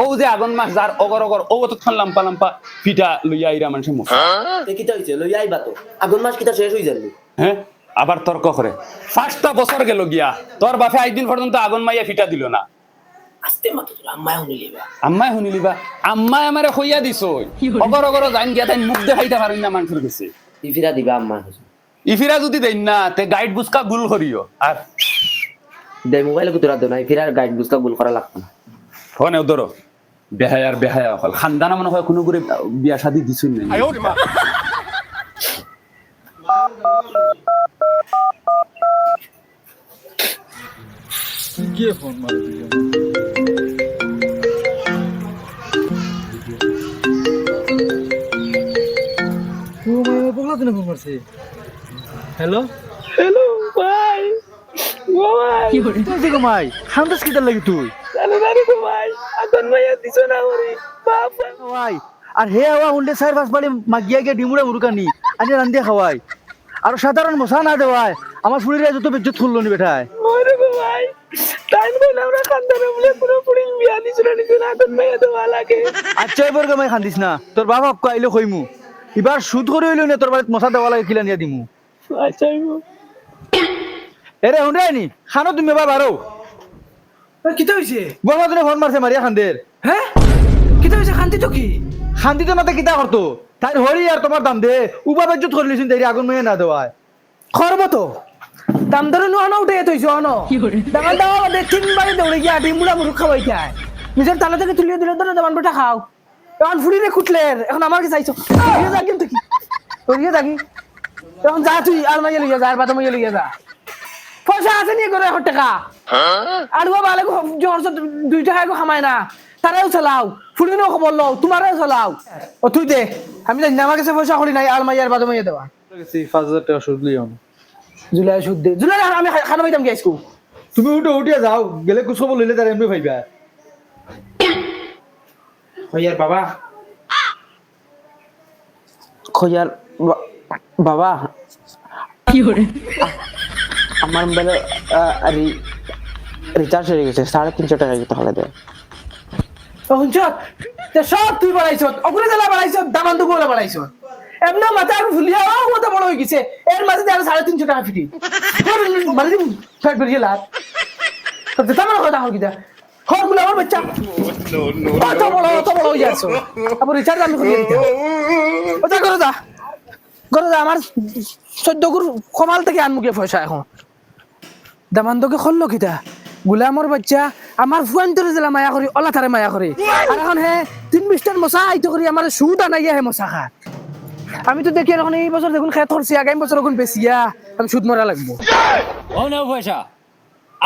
ও যে আগুন মাস যার অগর অগর ও তৎক্ষণ লাম্পা লাম্পা পিঠা লইয়া আইরা মানুষের মুখ। কিতা হইছে? লই আইবা তো। আগুন মাস কিতা শেষ হই যাবে হ্যাঁ? আবার তর্ক করে। পাঁচটা বছর গেল গিয়া তোর বাপে একদিন পর্যন্ত আগুন মাইয়া ফিটা দিল না। আস্তে মাতো তোর আম্মায় শুনি লিবা। আম্মাই শুনিলি বা আম্মাই আমারে হইয়া দিছ। অগর অগর জাইন গিয়া তাই মুখ দেখাইতে পারেন না মানুষের কাছে। ইফিরা দিবা আম্মা ইফিরা যদি দেন না তে গাইড বুসকা গুল করিও। আর দে মোবাইলে কুতুরা দো না ইফিরার গাইড বুঝকা ভুল করা লাগতো না। ফোনে ধর। বেহায় আর বেহায়া হল খানদানা মনে হয় কোনো করে বিয়া শাদি দিছুন না গিয়ে ফোন মারি পগলা ফোন মারছে? হ্যালো? হ্যালো ভাই। তোর দিকে মাই খান্দাস কি লাগি তুই? আর হে আওয়া চার পাঁচ বাড়ি মাগিয়া গিয়ে ডিমুড়া মুরুকানি আনি রান্ধিয়া খাওয়াই। আর সাধারণ মশা না দেওয়ায় আমার শরীরে যত বেজ্জত খুললো নি বেঠায় আচ্ছা এবার গমাই খান্দিস না। তোর বাবা আপকা আইলে কইমু এবার সুদ করে হইল না তোর বাড়িতে মশা দেওয়া লাগে কিলা নিয়ে দিমু? আচ্ছা এরে হুন্ডাই নি খানো তুমি এবার বারো কিতা হইছে বর্মা তুমি ফোন মারছে মারিয়া খান্দের হ্যাঁ কিতা হইছে খান্তি তো কি? শান্তি তো নাতে কিতা করতো তাই হরি আর তোমার দাম দে। উবা বেজ্জত করে লিছিন তাই আগুন মেয়ে না দেওয়ায় খরব তো দাম ধরে নো আনো উঠে থইছো আনো ডাঙার দাওয়া বাদে তিনবারে দৌড়ে গিয়া ডিম মুড়া মুড়ু খাওয়াই যায় নিজের তালা থেকে তুলিয়ে দিলে ধরে দামান বেটা খাও। এখন ফুড়িরে কুটলের এখন আমার কাছে আইছো তুলিয়ে যা কিন্তু কি? তুলিয়ে যাবি। এখন যা তুই আর মাইয়া লিয়ে যা আর বাদে মাইয়া লিয়ে যা। পয়সা আছে নিয়ে করে এখন টাকা? আর ও বালে জোর দুই টাকা গো না। তারাও চালাও। ফুড়িনেও খবর লও তোমারও চালাও। ও তুই দে। আমি জানি না, আমার কাছে পয়সা করি নাই আর মাইয়া আর বাদে মাইয়া দেওয়া পাঁচ হাজার টাকা সুদ লিও জুলাই সুদ দে। জুলাই আমি খানা পাইতাম গেছকু তুমি উঠে উঠিয়া যাও। গেলে কুসব লইলে তার এমনি ভাইবা খয়ার বাবা। খয়ার বাবা। আমার মোবাইলে রিচার্জ হয়ে গেছে সাড়ে তিনশো টাকা দিতে হবে দে সব তুই বাড়াইছ অপরে জেলা বাড়াইছ দামান তো বাড়াইছ মাথা বড় হয়ে গেছে এর মাঝে সাড়ে তিনশো টাকা মানে ফেট বেরিয়ে কথা হল আমার হয়ে চোদ্দ কমাল থেকে আনমুখে পয়সা এখন দামান্তকে খল্ল কিতা গোলামর বাচ্চা আমার ফুয়ান তোরে জেলা মায়া করি অলা তারে মায়া করি আর এখন হে তিন বিশটার মশা আইতো করি আমার সুদ আনাইয়া হে মশা খা। আমি তো দেখি এখন এই বছর দেখুন খেত করছি আগামী বছর এখন বেশিয়া আমি সুদ মরা লাগবো। পয়সা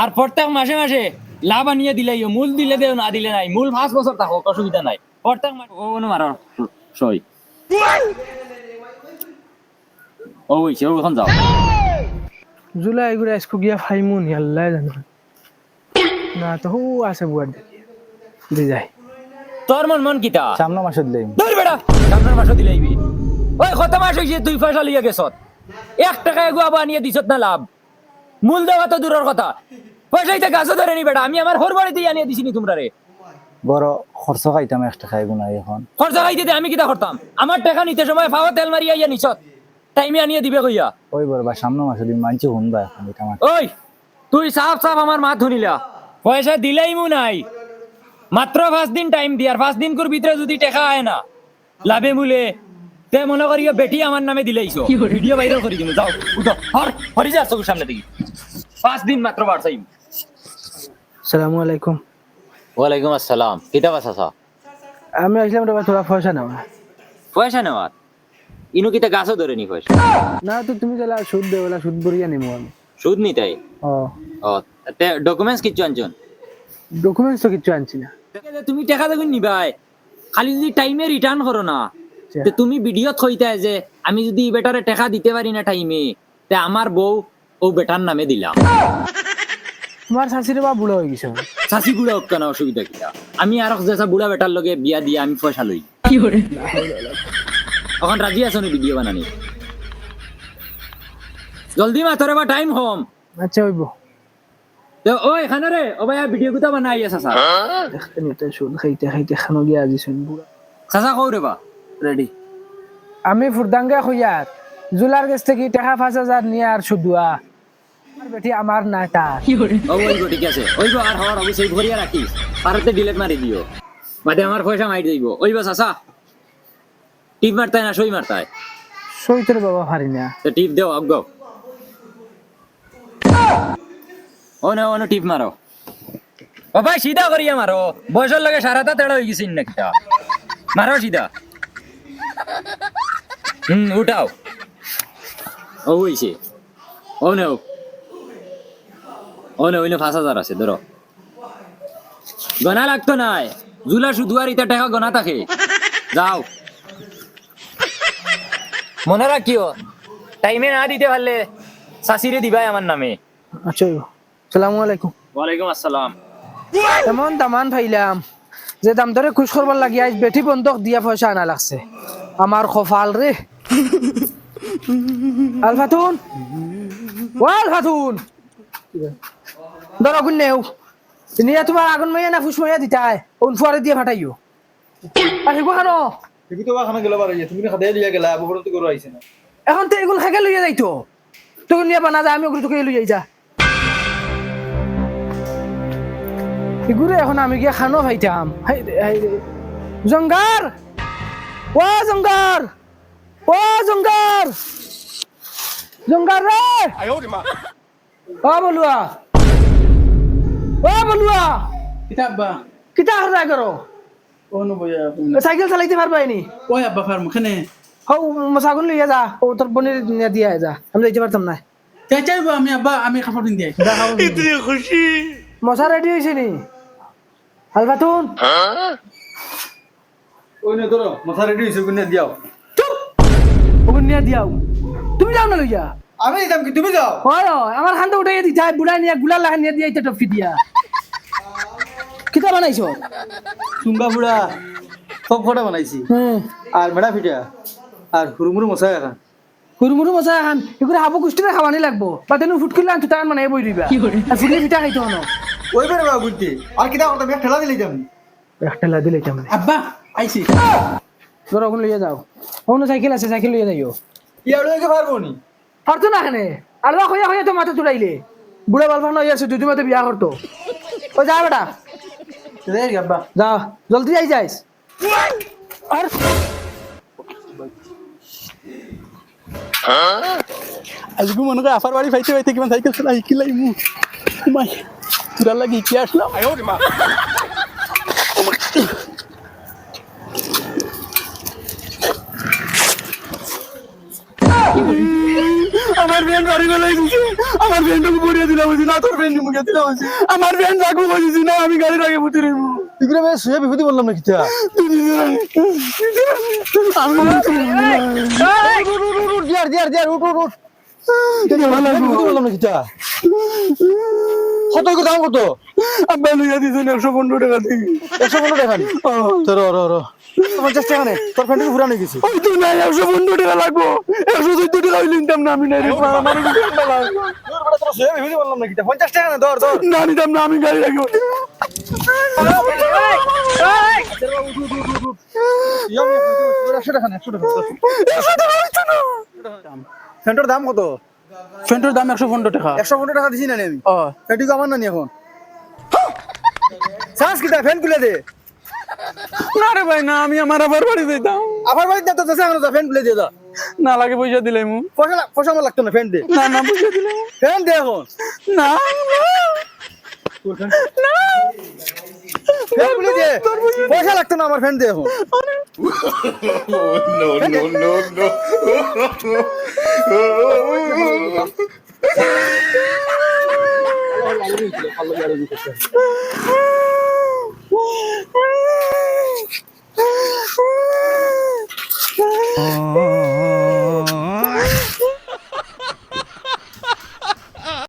আর প্রত্যেক মাসে মাসে লাভ আনিয়ে দিলাই মূল দিলে দেও না দিলে নাই মূল পাঁচ বছর থাকুক অসুবিধা নাই। প্রত্যেক মাসে ও মারো সই ও এখন যাও। জুলাই ঘুরে আজকু গিয়া ফাইমু নি আল্লাহ জানো। না তো হু আছে বুয়ার দি যাই। তোর মন মন কিতা? সামনে মাসে দিলাম ধর বেটা সামনের মাসও দিলাইবি ওই কত মাস হইছে তুই পয়সা লিয়ে গেছত। এক টাকা এগু আবার আনিয়ে দিছত না লাভ? মূল দেওয়া তো দূরের কথা। পয়সাইতে গাছও ধরে নি বেটা আমি আমার হোর বাড়িতে আনিয়ে দিছিনি তোমরা রে বড় খরচ খাইতাম একটা খাইব না এখন। খরচা খাইতে দে, আমি কিতা করতাম? আমার টাকা নিতে সময় ফাওয়া তেল মারিয়া ইয়া নিছত। টাইমে আনিয়ে দিবে কইয়া। ওই বড় বা সামনে মাসে দিন মানছি শুনবা এখন এটা আমার ওই তুই সাফ সাফ আমার মাত ধুনিলা পয়সা দিলাই মু নাই। মাত্র পাঁচ দিন টাইম দি আর পাঁচ দিন কর ভিতরে যদি টাকা আয় না লাভে মূলে। তে মনে করিও বেটি আমার নামে দিলাইছো ভিডিও ভাইরাল করে দিমু। যাও উঠো হর হরি যা চোখের সামনে দেখি। পাঁচ দিন মাত্র বাড়ছাই সালামু আলাইকুম। ওয়ালাইকুম আসসালাম। কিতা বাসা সা আমি আসলাম রে থোড়া পয়সা নেওয়া। পয়সা নেওয়ার ইনু কিতা গাছও ধরে নি পয়সা না তো তুমি তাহলে সুদ দে বলা সুদ বরিয়া নিমু আমি সুদ নি তাই? ও ও ডকুমেন্টস কিচ্ছু আনছন ডকুমেন্টস তো কিছু আনছি না। তুমি টাকা দেখুন নিবাই খালি যদি টাইমে রিটার্ন করো না আচ্ছা। তে তুমি ভিডিও থইতে যে আমি যদি বেটারে টাকা দিতে পারি না টাইমে তে আমার বউ ও বেটার নামে দিলাম তোমার শাশুড়ি বা বুড়ো হয়ে গেছে। চাষি বুড়া হোক কেন অসুবিধা কিটা আমি আর যেসা বুড়া বেটার লগে বিয়া দিয়ে আমি পয়সা লই কি করে এখন রাজি আছো নি ভিডিও বানানি? জলদি মা তোর টাইম হোম। আচ্ছা হইব তো ও এখানে রে ও ভাই ভিডিও গুতা বানাই আছে চাচা। এনে শুন খাইতে খাইতে খানো গিয়া আজি শুন বুড়া চাচা কৌ রে বা রেডি আমি ফুরদাঙ্গা জুলার কাছ থেকে টাকা পাঁচ হাজার নিয়ে আর শুধুয়া আমার বেটি আমার না তার ঠিক আছে। ওইব আর হওয়ার ভরিয়া রাখিস পারতে ডিলেট মারি দিও। বাদে আমার পয়সা মারি দিব। ওইব চাচা। টিপ মারতায় না সই মারতায় সইতের বাবা পারি না। তো টিপ দেও অজ্ঞ ও না ও না, টিপ মারো। ও সিধা করিয়া মারো। বয়সের লগে সারাটা তেড়া হয়ে গেছিস না কিটা মারো সিধা। হুম, উঠাও। ও হইছে। ও ও ওইনে আছে, ধরো। গনা লাগতো নাই। জুলা শুধু আর ইটা টাকা গনা থাকে। যাও। মনে রাখিও, টাইমে না দিতে পারলে শাশিরে দিবাই আমার নামে। আচ্ছা সালামু আলাইকুম। ওয়ালাইকুম আসসালাম। এমন দামান ফাইলাম যে দাম ধরে খুশ করবার লাগি আজ বেটি বন্ধক দিয়া পয়সা আনা লাগছে। আমার কপাল রে। আলফাতুন। ও আলফাতুন। ধর নেও নিয়ে তোমার আগুন মাইয়া না ফুস মাইয়া দিতাই ওন ফুয়ারে দিয়ে ফাটাইও। আহিব কেন তুমি তো খানা গেলা বাড়াইয়া তুমি খাদে লিয়া গেলা আবু তো করে আইছে না। এখন তো এগুলো খেকে লইয়া যাইতো। তোকে নিয়ে বানা যায় আমি ওগুলো তোকে লইয়া যা এগুলো এখন আমি গিয়ে খানো রে। জঙ্গার! ও জঙ্গার! ও জঙ্গার! জঙ্গার রে! ও বলুয়া। ও বলুয়া। কিতাব বা কিতা হরাই করো? সাইকেল চালাইতে পারবাই নি? ওই আব্বা ফার মুখে হও মশাগুন লইয়া যা। ও তোর বনির নিয়ে দিয়া যা। আমি যাইতে পারতাম না চাই চাইব আমি আব্বা আমি কাপড় পিন দিয়াই মশা রেডি হয়েছে নি? আলবাতুন ওই নে ধরো মাথা রেডি হইছে গুনে দিয়াও। চুপ! ওগুন নিয়ে দিয়াও। তুমি যাও না লইয়া। আমি দিতাম কি তুমি যাও? হয় হয়, আমার দিতা বুড়া নিয়ে গুলা লাগা নিয়ে দিয়ে টপি দিয়া। কিতা বানাইছো? চুঙ্গা বুড়া সব ফটা বানাইছি। হুম আর মেডা ফিটা আর হুরুমুরু মশা এখন। হুরমুরু মশা খান এগুলো হাবু কুষ্টিরে খাওয়ানি লাগবো। বা তেন ফুট করলে আনতো তার মানে বই দিবা আর ফুটলে পিঠা খাইতো ওই বেড়ে বা গুনতে আর কিটা করতে ব্যাগ ঠেলা দিলে যাম একটা লা দিলে তেমন আব্বা আইছি। ধরো ওগুন লইয়া যাও। অন্য সাইকেল আছে সাইকেল লইয়া যাইও। ইয়া লইকে পারব নি? পারতো না খানে আর বা হইয়া হইয়া তো মাথা তুলাইলে। বুড়া বালফান হইয়া আছে দুই মাতে বিয়া করতো। ও যা বেটা। দেখ আব্বা। যা জলদি যাই যাইস। আর আজকে মনে করে আফার বাড়ি ফাইতে ফাইতে কিমান সাইকেল চলা শিকিলাই মু। মাই। তোরার লাগি শিকি আসলাম আমার ফ্রেন্ড বাড়ি দিছে আমার ফ্রেন্ডকে পড়িয়ে দিলাম বলছি না তোর ফ্রেন্ড মুখে দিলাম বলছি আমার ফ্রেন্ড রাখব বলছি না আমি গাড়ির আগে বুঝতে রেবো এগুলো আমি শুয়ে বিপদে বললাম না কিটা আমি দিয়ার দিয়ার উঠ উঠ উঠ। কত দাম কত? আব্বা লইয়া দিছেন একশো পনেরো টাকা দিয়ে একশো পনেরো টাকা নি তো র র পঞ্চাশ টাকা নে তোর ফ্রেন্ডকে ঘুরানো গেছি? ওই তো নাই একশো পনেরো টাকা লাগবো। একশো চোদ্দ টাকা না আমি নাই রে। তোর না। পঞ্চাশ টাকা নে ধর ধর। না নিতাম না আমি গাড়ি রাখি। একশো টাকা নে একশো টাকা ফ্যানটার দাম কত? ফ্যানটার দাম একশো পনেরো টাকা। একশো পনেরো টাকা দিছি না নি আমি। ও ফ্যানটিকে আমার না নি এখন। শ্বাস কিটা ফ্যান খুলে দে। না রে ভাই না আমি আমার আবার বাড়ি যেতাম আবার বাড়িতে তো যাচ্ছে এখন ফ্যান খুলে দিয়ে দাও না লাগে পয়সা দিলাই মু। পয়সা পয়সা আমার লাগতো না ফ্যান দে। না না পয়সা দিলাই ফ্যান দে এখন। না ফ্যান পয়সা লাগতো না আমার ফ্যান দিয়ে এখন। না